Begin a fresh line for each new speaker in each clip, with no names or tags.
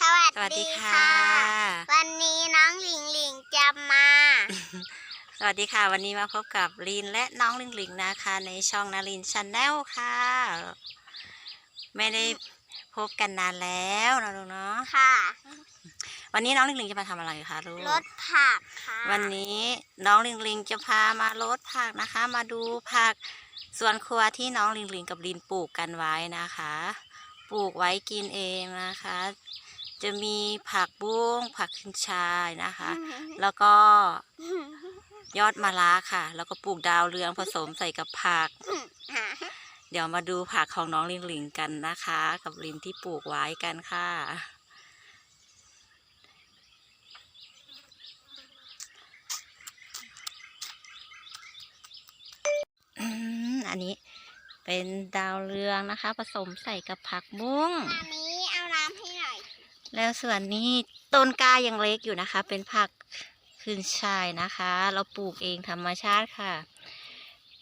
สวัส
สวัสดี
ดี
ค่ะ
ค่ะ วันนี้น้องหลิงหลิงจะมา
สวัสดีค่ะ วันนี้มาพบกับลินและน้องลิงลิงนะคะ ในช่องนารินชาแนลค่ะ ไม่ได้พบกันนานแล้วนะลูกเนาะ
ค่ะ
วันนี้น้องลิงลิงจะมาทำอะไรคะลูก
รถผักค่ะ
วันนี้น้องลิงลิงจะพามาลดผักนะคะ มาดูผักสวนครัวที่น้องลิงลิงกับลินปลูกกันไว้นะคะ ปลูกไว้กินเองนะคะ จะมีผักบุ้งผักขึ้นชายนะคะ แล้วก็ยอดมะระค่ะ แล้วก็ปลูกดาวเรืองผสมใส่กับผัก เดี๋ยวมาดูผักของน้องลิงลิงกันนะคะ กับลินที่ปลูกไว้กันค่ะอืมอันนี้เป็นดาวเรืองนะคะ ผสมใส่กับผักบุ้ง
อันนี้เอาน้ำให้หน่อย
แล้วส่วนนี้ต้นกล้ายังเล็กอยู่นะคะ เป็นผักขึ้นช่ายนะคะ เราปลูกเองธรรมชาติค่ะ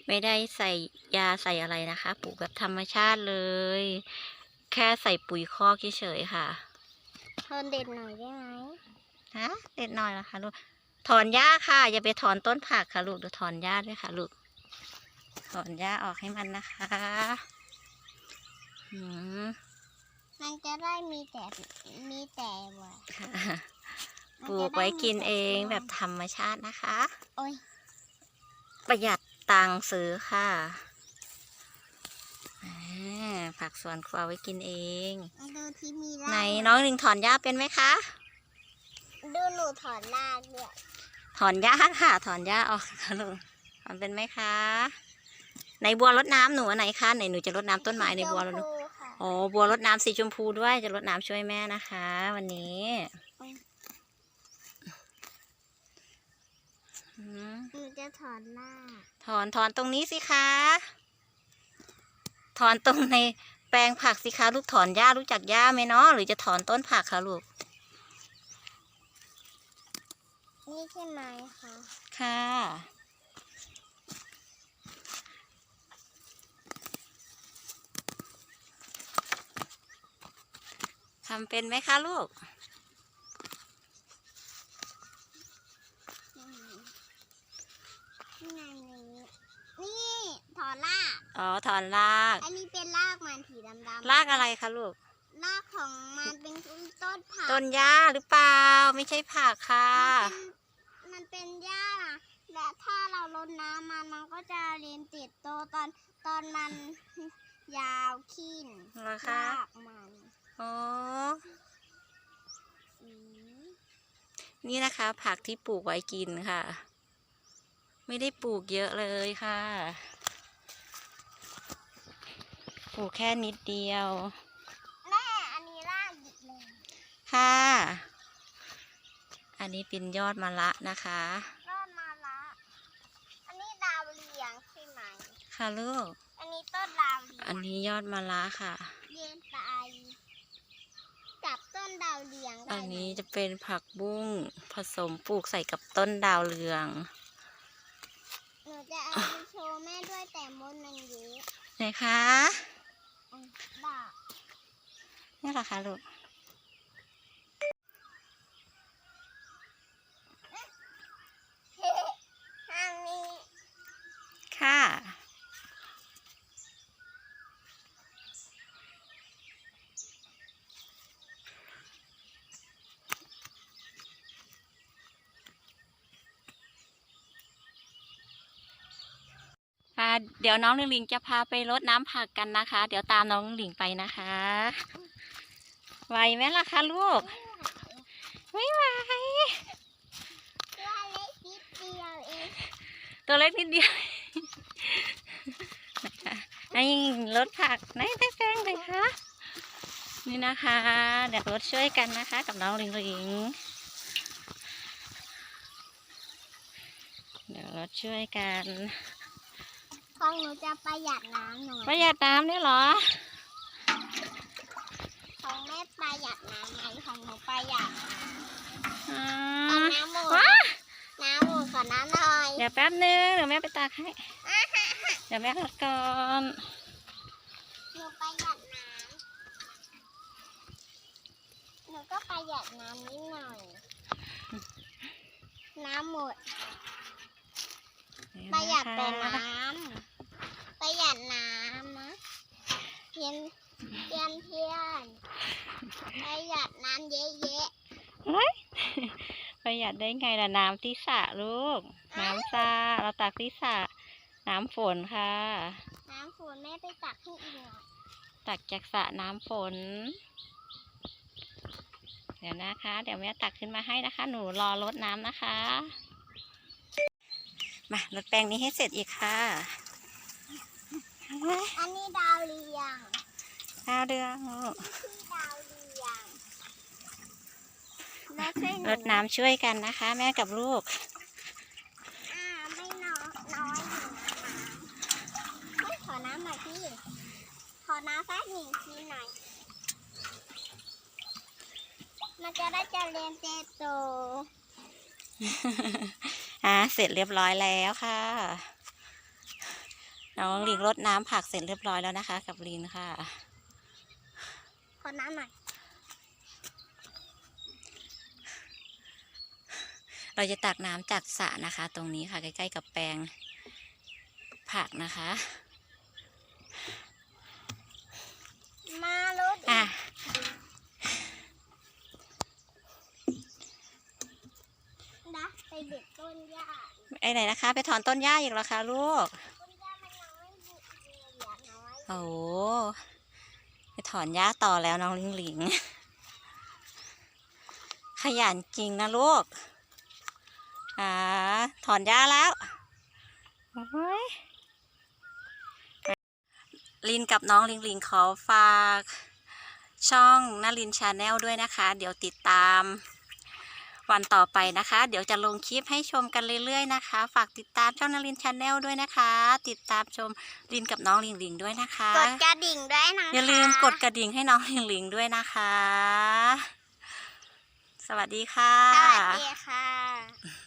ไม่ได้ใส่ยาใส่อะไรนะคะ ปลูกแบบธรรมชาติเลย แค่ใส่ปุ๋ยคอกเฉยๆค่ะ
ทนเด็ดหน่อยได้ไหม
ฮะเด็ดหน่อยนะคะลูกถอนหญ้าค่ะ อย่าไปถอนต้นผักค่ะลูกเดี๋ยวถอนหญ้าด้วยค่ะลูกถอนหญ้าออกให้มันนะคะ อืม
มันจะได้มีแต่มีแต่ว่า
ค่ะ
มัน
ปลู
จะ
กไว้
ด้มี
กิน
แต่
เอง
ตัว
แบบธรรมชาตินะคะ
โอ้ย
ประหยัดตังค์ซื้อค่ะอ่าผักสวนครัวไว้กินเอง
ดูที่มี
ไหน
ราก
น้องลิงถอนหญ้าเป็นไหมคะ
ดูหนูถอนรากด้วย
ถอนหญ้าค่ะ ถอนหญ้าออกค่ะลูกถอนเป็นไหมคะ ในบัวรดน้ำหนูอันไหนคะไหนหนูจะรดน้ำต้นไม้ในบัวรด
ช
น้
มพูค่ะำ
อ๋อบัวรดน้ำสีชมพูด้วยจะรดน้ำช่วยแม่นะคะ วันนี้อืม
หนูจะถอนราก
ถอนถอนตรงนี้สิคะ ถอนตรงในแปลงผักสิคะ ลูกถอนหญ้ารู้จักหญ้าไหมเนาะหรือจะถอนต้นผักคะลูก
นี่ใช่ไหมคะ
ค่ะำเป็นไหมคะลูก
อืมนี่ไงนี่นี่ถอนราก
อ๋อถอนราก
อันนี้เป็นรากมันสีดำๆ
รากอะไรคะลูก
รากของมันเป็นต้นผัก
ต้นหญ้าหรือเปล่า ไม่ใช่ผักค่ะ
มันเป็นมันเป็นหญ้า และถ้าเรารดน้ำมันมันก็จะเรียนติดโตตอนตอนมันยาวขึ้น
เหรอคะ
รากมัน
อ๋อ
อืม
นี่นะคะ ผักที่ปลูกไว้กินค่ะ ไม่ได้ปลูกเยอะเลยค่ะ ปลูกแค่นิดเดียว
แม่อันนี้รากหยิบเลย
ค่ะ อันนี้เป็นยอดมะละนะคะ
รอดมาละ อันนี้ดาวเรืองใช่ไหม
ค่ะลูก
อันนี้ต้นดาวเรือง
อันนี้ยอดมะละค่ะ
เรียนไปจับต้ นดาวเรืองได้
อัน
ไหม
นี้จะเป็นผักบุ้งผสมปลูกใส่กับต้นดาวเรือง
หนูจะเอาไปโชว์แม่ด้วยแต่มดมันเยอะ
ไหนคะ
อืมบ้า
นี่เหรอคะลูก
ทางนี้
ค่ะ เดี๋ยวน้องลิงลิงจะพาไปรดน้ำผักกันนะคะ เดี๋ยวตามน้องลิงลิงไปนะคะ ไหวไหมล่ะคะลูก ไม่ไหว
ตัวเล็กนิดเดียวเอง
ตัวเล็กนิดเดียวนะคะนี่รถผักนได้แป้งเลยคะนี่นะคะ เดี๋ยวรถช่วยกันนะคะ กับน้องลิงลิงเดี๋ยวรถช่วยกัน
ของหนูจะประหยัดน้ำหน่อย
ประหยัดน้ำด้วยเหรอ
ของแม่ประหยัดน้ำไหมของหนูประหยัด
อ่า
เอาน้ำหมด
ว้า
น้ำหมดขอน้ำหน่อย
เดี๋ยวแป๊บนึงเดี๋ยวแม่ไปตักให้ เดี๋ยวแม่รดก่อน
หนูประหยัดน้ำหนูนูก็ประหยัดน้ำนิดหน่อย น้ำหมดประหยัดแต่น้ำประห ยัดน้ำนะเพียนเพียนเพียนประหยัดน้ำเยอะ
ประหยัดได้ไงล่ะน้ำที่สระลูก น้ำสระเราตักที่สระน้ำฝนค่ะ
ๆน้ำฝนแม่ไปตักให้อีกหน่อย
ตักจากสระน้ำฝน เดี๋ยวนะคะ เดี๋ยวแม่ตักขึ้นมาให้นะคะ หนูรอรดน้ำนะคะ มารดแปลงนี้ให้เสร็จอีกค่ะ
อันนี้ดาวเรือง
ดาวเรืองลูก
ที่ดาวเรืองแม่ช่วยหนู
รดน้ำช่วยกันนะคะ แม่กับลูก
อ่าไม่น้อยน้อยอยู่นะคะเฮ้ยขอน้ำหน่อยพี่ ขอน้ำสักหนึ่งทีหน่อย มันจะได้เจริญเติบโต
อ่าเสร็จเรียบร้อยแล้วค่ะ น้องลิงรดน้ำผักเสร็จเรียบร้อยแล้วนะคะ กับลินค่ะ
ขอน้ำหน่อย
เราจะตักน้ำจากสระนะคะ ตรงนี้ค่ะ ใกล้ๆกับแปลงผักนะคะ
มาลด
อะ
นะไปเด็ดต้นหญ้า
ไอ้ไหนนะคะ ไปถอนต้นหญ้าอีกแล้วคะลูก
ต้นหญ้ามันน้อยอยู่เหลือน้อย
โอ้โหไปถอนหญ้าต่อแล้วน้องลิงหลิง ขยันจริงนะลูก อ่า ถอนหญ้าแล้วลินกับน้องลิงลิงขอฝาก ช่องนารินชาแนลด้วยนะคะ เดี๋ยวติดตาม วันต่อไปนะคะ เดี๋ยวจะลงคลิปให้ชมกันเรื่อยๆนะคะ ฝากติดตามช่องนารินชาแนลด้วยนะคะ ติดตามชมลินกับน้องลิงหลิงด้วยนะคะ
กดกระดิ่งด้วยนะคะ
อย่าลืมกดกระดิ่งให้น้องลิงลิงด้วยนะคะ สวัสดีค่ะ
สวัสดีค่ะ